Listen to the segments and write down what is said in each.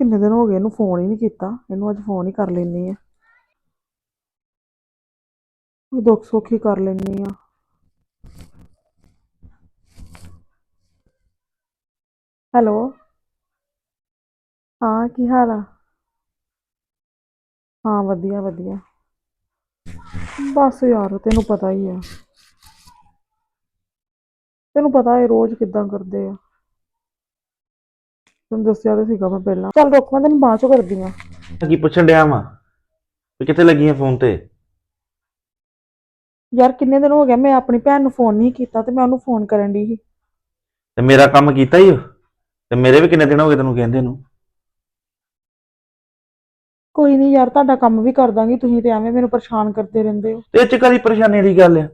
ਕਿੰਨੇ ਦਿਨ ਹੋ ਗਏ ਇਹਨੂੰ ਫੋਨ ਹੀ ਨਹੀਂ ਕੀਤਾ, ਇਹਨੂੰ ਅੱਜ ਫੋਨ ਹੀ ਕਰ ਲੈਣੀ ਆ ਕੋਈ ਦੁੱਖ ਸੁੱਖ ਹੀ ਕਰ ਲੈਣੀ ਆ ਹੈਲੋ? ਹਾਂ, ਕੀ ਹਾਲ ਆ? ਹਾਂ, ਵਧੀਆ ਵਧੀਆ। ਬਸ ਯਾਰ, ਤੈਨੂੰ ਪਤਾ ਹੀ ਆ। ਤੈਨੂੰ ਪਤਾ ਹੈ ਰੋਜ਼ ਕਿੱਦਾਂ ਕਰਦੇ ਆ। ਤੈਨੂੰ ਦੱਸਿਆ ਤਾਂ ਸੀਗਾ ਮੈਂ ਪਹਿਲਾਂ। ਚੱਲ ਰੁਕ ਮੈਂ ਤੈਨੂੰ ਬਾਅਦ ਚੋਂ ਕਰਦੀ ਆ ਕੀ ਪੁੱਛਣ ਡਿਆ ਵਾਂ? ਵੀ ਕਿੱਥੇ ਲੱਗੀਆਂ ਫੋਨ ਤੇ? ਯਾਰ ਕਿੰਨੇ ਦਿਨ ਹੋ ਗਏ ਮੈਂ ਆਪਣੀ ਭੈਣ ਨੂੰ ਫੋਨ ਨਹੀਂ ਕੀਤਾ ਤੇ ਮੈਂ ਉਹਨੂੰ ਫੋਨ ਕਰਨ ਦੀ ਸੀ। ਤੇ ਮੇਰਾ ਕੰਮ ਕੀਤਾ ਹੀ ਤੇ ਮੇਰੇ ਵੀ ਕਿੰਨੇ ਦਿਨ ਹੋ ਗਏ ਤੈਨੂੰ ਕਹਿੰਦੇ ਨੂੰ? ਕੋਈ ਨਹੀਂ ਯਾਰ ਤੁਹਾਡਾ ਕੰਮ ਵੀ ਕਰ ਦਾਂਗੀ ਤੁਸੀਂ ਤੇ ਐਵੇਂ ਮੈਨੂੰ ਪਰੇਸ਼ਾਨ ਕਰਦੇ ਰਹਿੰਦੇ ਹੋ। ਤੇ ਇਹ ਚ ਕਾਹਦੀ ਪਰੇਸ਼ਾਨੀ ਦੀ ਗੱਲ ਆ?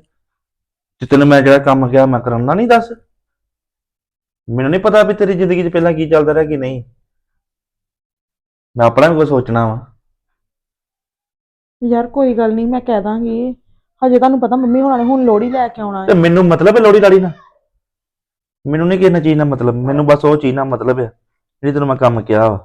ਜੇ ਤੈਨੂੰ ਮੈਂ ਜਿਹੜਾ ਕੰਮ ਕਿਹਾ ਮੈਂ ਕਰਾਉਣਾ ਨਹੀਂ ਦੱਸ। ਮੈਨੂੰ ਨਹੀਂ ਪਤਾ ਵੀ ਤੇਰੀ ਜ਼ਿੰਦਗੀ 'ਚ ਪਹਿਲਾਂ ਕੀ ਚੱਲਦਾ ਰਿਹਾ ਕੀ ਨਹੀਂ। ਮੈਂ ਆਪਣਾ ਵੀ ਕੁਝ ਸੋਚਣਾ ਵਾ। ਯਾਰ ਕੋਈ ਗੱਲ ਨਹੀਂ ਮੈਂ ਕਹਿ ਦਾਂਗੀ। ਹਜੇ ਤੁਹਾਨੂੰ ਪਤਾ ਮੰਮੀ ਹੋਣਾ ਨੇ ਹੁਣ ਲੋੜੀ ਲੈ ਕੇ ਆਉਣਾ ਤੇ ਮੈਨੂੰ ਮਤਲਬ ਹੈ ਲੋੜੀ ਲਾੜੀ ਨਾਲ ਮੈਨੂੰ ਨਹੀਂ ਕਿਸੇ ਚੀਜ਼ ਨਾਲ ਮਤਲਬ ਮੈਨੂੰ ਬਸ ਉਹ ਚੀਜ਼ ਨਾਲ ਮਤਲਬ ਹੈ ਜਿਹੜੀ ਤੈਨੂੰ ਮੈਂ ਕੰਮ ਕਿਹਾ ਵਾ।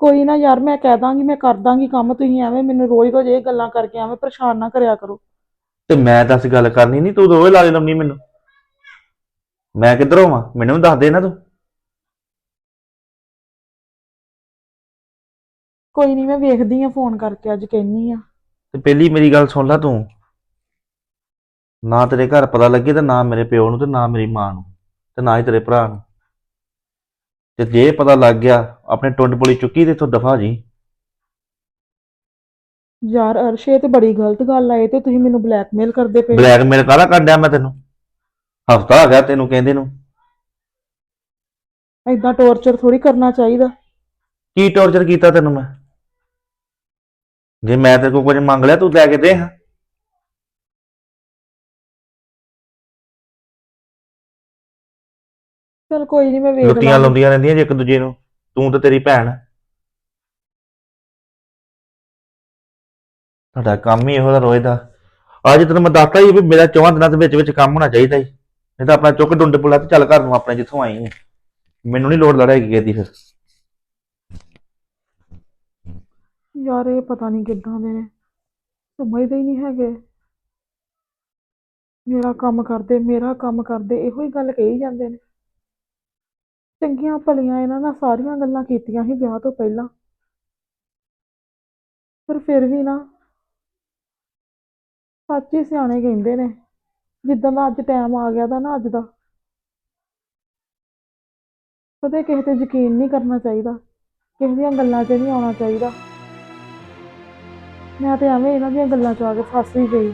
ਕੋਈ ਨਾ ਯਾਰ ਮੈਂ ਕਹਿ ਦਾਂਗੀ ਮੈਂ ਕਰ ਦਾਂਗੀ ਕੰਮ ਤੁਸੀਂ ਐਵੇਂ ਮੈਨੂੰ ਰੋਜ਼ ਰੋਜ਼ ਇਹ ਗੱਲਾਂ ਕਰਕੇ ਐਵੇਂ ਪਰੇਸ਼ਾਨ ਨਾ ਕਰਿਆ ਕਰੋ। ਤੇ ਮੈਂ ਦੱਸ ਗੱਲ ਕਰਨੀ ਨਹੀਂ ਤੂੰ ਦੋਵੇਂ ਲਾਲੇ ਲਾਉਣੀ ਮੈਨੂੰ। ਮੈਂ ਕਿੱਧਰੋਂ ਵਾਂ ਮੈਨੂੰ ਵੀ ਦੱਸ ਦੇ ਨਾ ਤੂੰ। ਕੋਈ ਨਹੀਂ ਮੈਂ ਵੇਖਦੀ ਆ ਫੋਨ ਕਰਕੇ ਅੱਜ ਕਹਿਨੀ ਆ। ਤੇ ਪਹਿਲੀ ਮੇਰੀ ਗੱਲ ਸੁਣ ਲੈ ਤੂੰ। ਨਾ ਤੇਰੇ ਘਰ ਪਤਾ ਲੱਗੇ ਤੇ ਨਾ ਮੇਰੇ ਪਿਓ ਨੂੰ ਤੇ ਨਾ ਮੇਰੀ ਮਾਂ ਨੂੰ ਤੇ ਨਾ ਹੀ ਤੇਰੇ ਭਰਾ ਨੂੰ। ਤੇ ਜੇ ਪਤਾ ਲੱਗ ਗਿਆ ਆਪਣੇ ਟੁੰਡ ਪੁਲੀ ਚੁੱਕੀ ਤੇ ਇੱਥੋਂ ਦਫਾ ਜੀ। ਯਾਰ ਅਰਸ਼ ਇਹ ਤੇ ਬੜੀ ਗਲਤ ਗੱਲ ਆ ਇਹ ਤੇ ਤੁਸੀਂ ਮੈਨੂੰ ਬਲੈਕਮੇਲ ਕਰਦੇ ਪਏ ਬਲੈਕਮੇਲ ਕਾਹਦਾ ਕੱਢਿਆ ਮੈਂ ਤੈਨੂੰ? ਹਫਤਾ ਹੋ ਗਿਆ ਤੈਨੂੰ ਕਹਿੰਦੇ ਨੂੰ। ਏਦਾਂ ਟੌਰਚਰ ਥੋੜੀ ਕਰਨਾ ਚਾਹੀਦਾ। ਕੀ ਟੌਰਚਰ ਕੀਤਾ ਤੈਨੂੰ ਮੈਂ? ਜੇ ਮੈਂ ਤੇਰੇ ਕੋਲ ਕੁਝ ਮੰਗ ਲਿਆ ਤੂੰ ਲੈ ਕੇ ਦੇ ਹਾਂ। ਚਲ ਕੋਈ ਨਹੀਂ ਮੈਂ ਵੇਖ ਲੁੱਟੀਆਂ ਲਾਂਗੀ ਲਾਉਂਦੀਆਂ ਰਹਿੰਦੀਆਂ ਜੇ ਇੱਕ ਦੂਜੇ ਨੂੰ। ਤੂੰ ਤੇ ਤੇਰੀ ਭੈਣ ਤੁਹਾਡਾ ਕੰਮ ਹੀ ਇਹੋ ਦਾ ਰੋਜ਼ ਦਾ। ਅੱਜ ਤੈਨੂੰ ਮੈਂ ਦੱਸਤਾ ਹੀ ਵੀ ਮੇਰਾ ਚੌਹਾਂ ਦਿਨਾਂ ਦੇ ਵਿੱਚ ਵਿੱਚ ਕੰਮ ਹੋਣਾ ਚਾਹੀਦਾ ਹੀ ਨਹੀਂ ਤਾਂ ਆਪਣਾ ਚੁੱਕ ਡੁੰਡ ਪੁਲਾ ਤੇ ਚੱਲ ਘਰ ਨੂੰ ਆਪਣੇ ਜਿੱਥੋਂ ਆਈ ਹੈ ਮੈਨੂੰ ਨਹੀਂ ਲੋੜ ਲੜਾਈ ਕੀਤੀ ਫਿਰ। ਯਾਰ ਇਹ ਪਤਾ ਨਹੀਂ ਕਿੱਦਾਂ ਦੇ ਨੇ। ਸਮਝਦੇ ਹੀ ਨਹੀਂ ਹੈਗੇ। ਮੇਰਾ ਕੰਮ ਕਰਦੇ, ਮੇਰਾ ਕੰਮ ਕਰਦੇ, ਇਹੋ ਹੀ ਗੱਲ ਕਹੀ ਜਾਂਦੇ ਨੇ। ਚੰਗੀਆਂ ਭਲੀਆਂ ਇਹਨਾਂ ਨਾਲ ਸਾਰੀਆਂ ਗੱਲਾਂ ਕੀਤੀਆਂ ਸੀ ਵਿਆਹ ਤੋਂ ਪਹਿਲਾਂ। ਪਰ ਫਿਰ ਵੀ ਨਾ ਸੱਚ ਹੀ ਸਿਆਣੇ ਕਹਿੰਦੇ ਨੇ, ਜਿੱਦਾਂ ਦਾ ਅੱਜ ਟਾਈਮ ਆ ਗਿਆ ਦਾ ਨਾ ਅੱਜ ਦਾ। ਕਦੇ ਕਿਸੇ ਤੇ ਯਕੀਨ ਨਹੀਂ ਕਰਨਾ ਚਾਹੀਦਾ, ਕਿਸੇ ਦੀਆਂ ਗੱਲਾਂ 'ਚ ਨਹੀਂ ਆਉਣਾ ਚਾਹੀਦਾ। ਮੈਂ ਤੇ ਐਵੇਂ ਇਹਨਾਂ ਦੀਆਂ ਗੱਲਾਂ 'ਚ ਆ ਕੇ ਫਸ ਹੀ ਗਈ।